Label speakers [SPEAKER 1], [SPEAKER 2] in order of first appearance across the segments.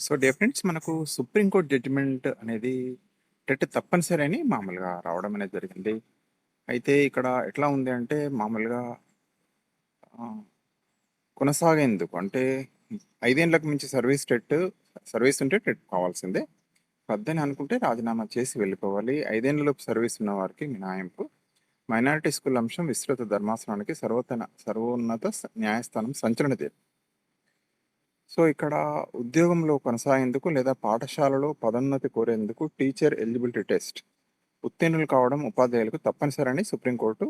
[SPEAKER 1] So డెఫినెట్స్ మనకు supreme court judgement అనేది TET తప్పనిసరి అని మామూలుగా రావడం అనేది జరిగింది. అయితే ఇక్కడ ఎట్లా ఉంది అంటే మామూలుగా ఆ, కొనసాగేందుకు అంటే ఐదేండ్లకు మించి సర్వీస్ టెట్ సర్వీస్ ఉంటే టెట్ కావాల్సిందే. వద్దని అనుకుంటే రాజీనామా చేసి వెళ్ళిపోవాలి. ఐదేళ్ళలోపు సర్వీస్ ఉన్న వారికి మినహాయింపు మైనారిటీ స్కూల్ అంశం విస్తృత ధర్మాసనానికి సర్వోత్తన సర్వోన్నత స- న్యాయస్థానం సంచలన తీర్పు. సో ఇక్కడ ఉద్యోగంలో కొనసాగేందుకు లేదా పాఠశాలలో పదోన్నతి కోరేందుకు టీచర్ ఎలిజిబిలిటీ టెస్ట్ ఉత్తీర్ణులు కావడం ఉపాధ్యాయులకు తప్పనిసరని సుప్రీంకోర్టు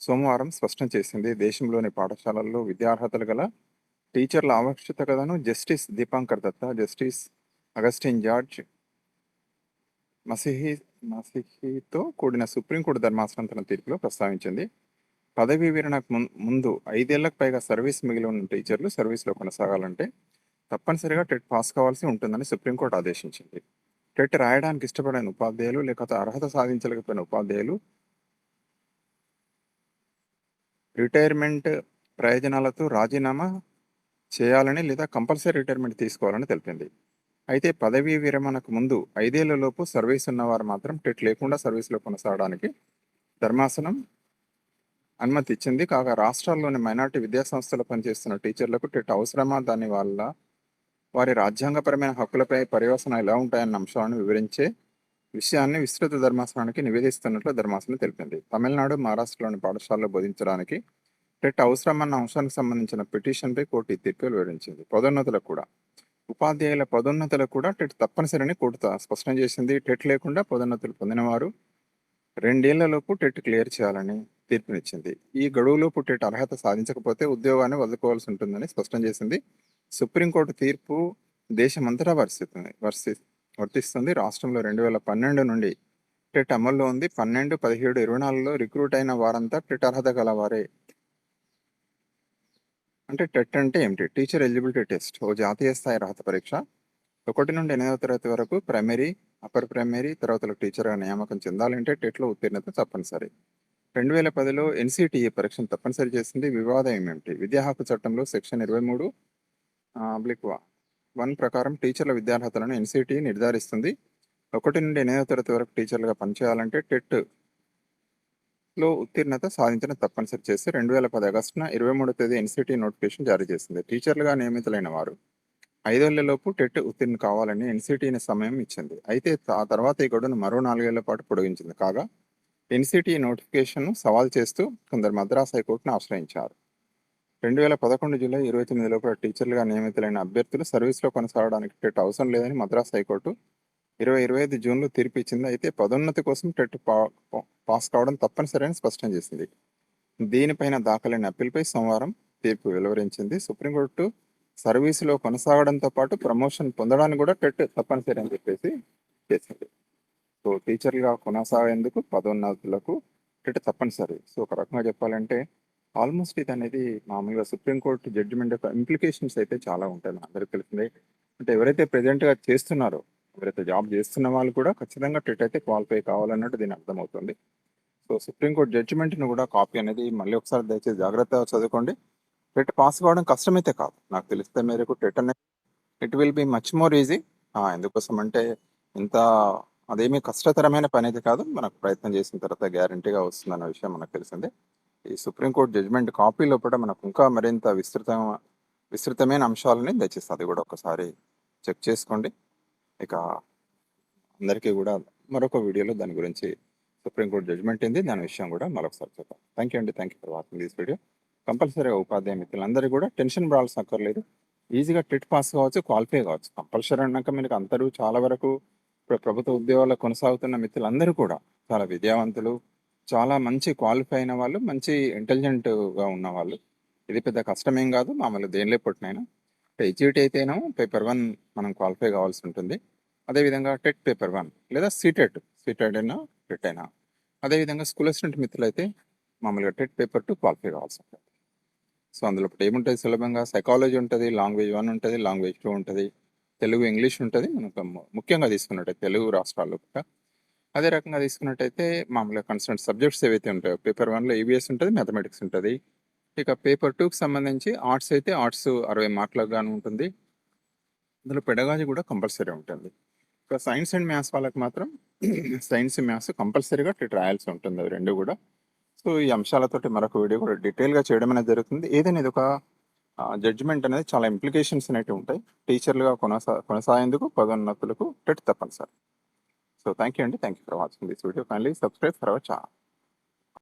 [SPEAKER 1] సోమవారం స్పష్టం చేసింది. దేశంలోని పాఠశాలల్లో విద్యార్హతలు గల టీచర్ల ఆవశ్యకతను justice Dipankar Datta justice Augustine George Masih మసిహితో కూడిన సుప్రీంకోర్టు ధర్మాసనం తన తీర్పులో ప్రస్తావించింది. పదవీ విరమణకు ముందు ఐదేళ్ళకు పైగా సర్వీస్ మిగిలి ఉన్న టీచర్లు సర్వీస్లో కొనసాగాలంటే తప్పనిసరిగా టెట్ పాస్ కావాల్సి ఉంటుందని సుప్రీంకోర్టు ఆదేశించింది. టెట్ రాయడానికి ఇష్టపడిన ఉపాధ్యాయులు లేకపోతే అర్హత సాధించలేకపోయిన ఉపాధ్యాయులు రిటైర్మెంట్ ప్రయోజనాలతో రాజీనామా చేయాలని లేదా కంపల్సరీ రిటైర్మెంట్ తీసుకోవాలని తెలిపింది. అయితే పదవీ విరమణకు ముందు ఐదేళ్ళలోపు సర్వీస్ ఉన్నవారు మాత్రం టెట్ లేకుండా సర్వీస్లో కొనసాగడానికి ధర్మాసనం అనుమతి ఇచ్చింది కాగా రాష్ట్రాల్లోని మైనార్టీ విద్యాసంస్థలు పనిచేస్తున్న టీచర్లకు టెట్ అవసరమా? దాని వల్ల వారి రాజ్యాంగపరమైన హక్కులపై పర్యవసన ఎలా ఉంటాయన్న అంశాలను వివరించే విషయాన్ని విస్తృత ధర్మాసనానికి నివేదిస్తున్నట్లు ధర్మాసనం తెలిపింది. తమిళనాడు మహారాష్ట్రలోని పాఠశాలలో బోధించడానికి టెట్ అవసరమన్న అంశానికి సంబంధించిన పిటిషన్పై కోర్టు ఈ తీర్పులు వివరించింది. పదోన్నతులకు కూడా. ఉపాధ్యాయుల పదోన్నతులకు కూడా టెట్ తప్పనిసరిని కోర్టు స్పష్టం చేసింది. టెట్ లేకుండా పదోన్నతులు పొందినవారు రెండేళ్ళలోపు టెట్ క్లియర్ చేయాలని తీర్పునిచ్చింది. ఈ గడువులోపు టెట్ అర్హత సాధించకపోతే ఉద్యోగాన్ని వదులుకోవాల్సి ఉంటుందని స్పష్టం చేసింది. సుప్రీంకోర్టు తీర్పు దేశమంతటా వర్తిస్తుంది వర్తి వర్తిస్తుంది. రాష్ట్రంలో రెండు వేల పన్నెండు నుండి టెట్ అమల్లో ఉంది. పన్నెండు పదిహేడు ఇరవై నాలుగులో రిక్రూట్ అయిన వారంతా టెట్ అర్హత గలవారే. అంటే టెట్ అంటే ఏమిటి? టీచర్ ఎలిజిబిలిటీ టెస్ట్ ఓ జాతీయ స్థాయి అర్హత పరీక్ష. ఒకటి నుండి ఎనిమిదవ తరగతి వరకు ప్రైమరీ అప్పర్ ప్రైమరీ తర్వాత టీచర్గా నియామకం చెందాలంటే టెట్లో ఉత్తీర్ణత తప్పనిసరి. రెండు వేల పదిలో ఎన్సిటిఈ పరీక్షను తప్పనిసరి చేసింది. వివాదం ఏమిటి? విద్యా హక్కు చట్టంలో సెక్షన్ ఇరవై మూడు అబ్లిక్ వన్ ప్రకారం టీచర్ల విద్యార్హతలను ఎన్సిటి నిర్ధారిస్తుంది. ఒకటి నుండి ఎనిమిదవ తరగతి వరకు టీచర్లుగా పనిచేయాలంటే టెట్లో ఉత్తీర్ణత సాధించిన తప్పనిసరి చేసి రెండు వేల పది ఆగస్టున ఇరవై మూడో తేదీ ఎన్సిటి నోటిఫికేషన్ జారీ చేసింది. టీచర్లుగా నియమితులైన వారు ఐదేళ్ళలోపు టెట్ ఉత్తీర్ణ కావాలని ఎన్సిటిని సమయం ఇచ్చింది. అయితే ఆ తర్వాత ఈ గడువును మరో నాలుగేళ్ళ పాటు పొడిగించింది. కాగా ఎన్సిటి నోటిఫికేషన్ను సవాల్ చేస్తూ కొందరు మద్రాస్ హైకోర్టును ఆశ్రయించారు. రెండు వేల పదకొండు జూలై ఇరవై తొమ్మిది లోపల టీచర్లుగా నియమితులైన అభ్యర్థులు సర్వీస్లో కొనసాగడానికి టెట్ అవసరం లేదని మద్రాస్ హైకోర్టు ఇరవై ఇరవై ఐదు జూన్లో తీర్పు ఇచ్చింది. అయితే పదోన్నతి కోసం టెట్ పా పాస్ కావడం తప్పనిసరి అని స్పష్టం చేసింది. దీనిపైన దాఖలైన అప్పీల్పై సోమవారం తీర్పు వెలువరించింది. సుప్రీంకోర్టు సర్వీసులో కొనసాగడంతో పాటు ప్రమోషన్ పొందడానికి కూడా టెట్ తప్పనిసరి అని చెప్పేసి చేసింది. సో టీచర్లుగా కొనసాగేందుకు పదోన్నతులకు టెట్ తప్పనిసరి. సో ఒక రకంగా చెప్పాలంటే ఆల్మోస్ట్ ఇది అనేది మామూలుగా సుప్రీంకోర్టు జడ్జిమెంట్ యొక్క ఇంప్లికేషన్స్ అయితే చాలా ఉంటాయి మన అందరికీ తెలిసిందే. అంటే ఎవరైతే ప్రెజెంట్గా చేస్తున్నారో ఎవరైతే జాబ్ చేస్తున్న వాళ్ళు కూడా ఖచ్చితంగా టెట్ అయితే క్వాలిఫై కావాలన్నట్టు దీని అర్థమవుతుంది. సో సుప్రీంకోర్టు జడ్జిమెంట్ను కూడా కాపీ అనేది మళ్ళీ ఒకసారి దయచేసి జాగ్రత్తగా చదువుకోండి. టెట్ పాస్ కావడం కష్టమైతే కాదు. నాకు తెలిస్తే మేరకు టెట్ అనేది it will be much more easy ఎందుకోసం అంటే ఇంత అదేమీ కష్టతరమైన పని అయితే కాదు. మనకు ప్రయత్నం చేసిన తర్వాత గ్యారంటీగా వస్తుందన్న విషయం మనకు తెలిసిందే. ఈ సుప్రీంకోర్టు జడ్జిమెంట్ కాపీ లోపల మనకు ఇంకా మరింత విస్తృత విస్తృతమైన అంశాలని దయచేసి అది కూడా ఒకసారి చెక్ చేసుకోండి. ఇక అందరికీ కూడా మరొక వీడియోలో దాని గురించి సుప్రీంకోర్టు జడ్జిమెంట్ ఏంది దాని విషయం కూడా మరొకసారి చెప్తాం థ్యాంక్ యూ అండి. Thank you for watching this video కంపల్సరీగా ఉపాధ్యాయ మిత్రులందరూ కూడా టెన్షన్ పడాల్సిన అక్కర్లేదు. ఈజీగా టెట్ పాస్ కావచ్చు క్వాలిఫై కావచ్చు. కంపల్సరీ అన్నాక మీకు అందరూ చాలా వరకు ఇప్పుడు ప్రభుత్వ ఉద్యోగాల్లో కొనసాగుతున్న మిత్రులందరూ కూడా చాలా విద్యావంతులు చాలా మంచి క్వాలిఫై అయిన వాళ్ళు మంచి ఇంటెలిజెంట్గా ఉన్నవాళ్ళు ఇది పెద్ద కష్టమేం కాదు మామూలు దేనిలో పుట్టినైనా. ఎగ్జిట్ అయితేనో పేపర్ వన్ మనం క్వాలిఫై కావాల్సి ఉంటుంది. అదేవిధంగా టెట్ పేపర్ వన్ లేదా సీటెట్ సీటెట్ అయినా టెట్ అయినా. అదేవిధంగా స్కూల్ అసిస్టెంట్ మిత్రులు అయితే మామూలుగా టెట్ పేపర్ టూ క్వాలిఫై కావాల్సి ఉంటుంది. సో అందులో ఇప్పుడు ఏముంటుంది సులభంగా? సైకాలజీ ఉంటుంది లాంగ్వేజ్ వన్ ఉంటుంది లాంగ్వేజ్ టూ ఉంటుంది. తెలుగు ఇంగ్లీష్ ఉంటుంది. మనకు ముఖ్యంగా తీసుకున్నట్టయితే తెలుగు రాష్ట్రాల్లో కూడా అదే రకంగా తీసుకున్నట్టయితే మామూలుగా కన్సర్న్ సబ్జెక్ట్స్ ఏవైతే ఉంటాయో పేపర్ వన్లో ఈవీఎస్ ఉంటుంది మ్యాథమెటిక్స్ ఉంటుంది. ఇక పేపర్ టూకి సంబంధించి ఆర్ట్స్ అయితే ఆర్ట్స్ అరవై మార్కులకు గాను ఉంటుంది. అందులో పెడగాజీ కూడా కంపల్సరీ ఉంటుంది. ఇక సైన్స్ అండ్ మ్యాథ్స్ వాళ్ళకి మాత్రం సైన్స్ మ్యాథ్స్ కంపల్సరీగా ఇటు రాయాల్సి ఉంటుంది అవి రెండు కూడా. సో ఈ అంశాలతోటి మరొక వీడియో కూడా డీటెయిల్గా చేయడం అనేది జరుగుతుంది. ఏదైనా ఇది ఒక జడ్జిమెంట్ అనేది చాలా ఇంప్లికేషన్స్ అనేవి ఉంటాయి. టీచర్లుగా కొనసా కొనసాగేందుకు పదోన్నతులకు టెట్ తప్పనిసరి. సో థ్యాంక్ యూ అండి. Thank you for watching this video. Kindly subscribe for our channel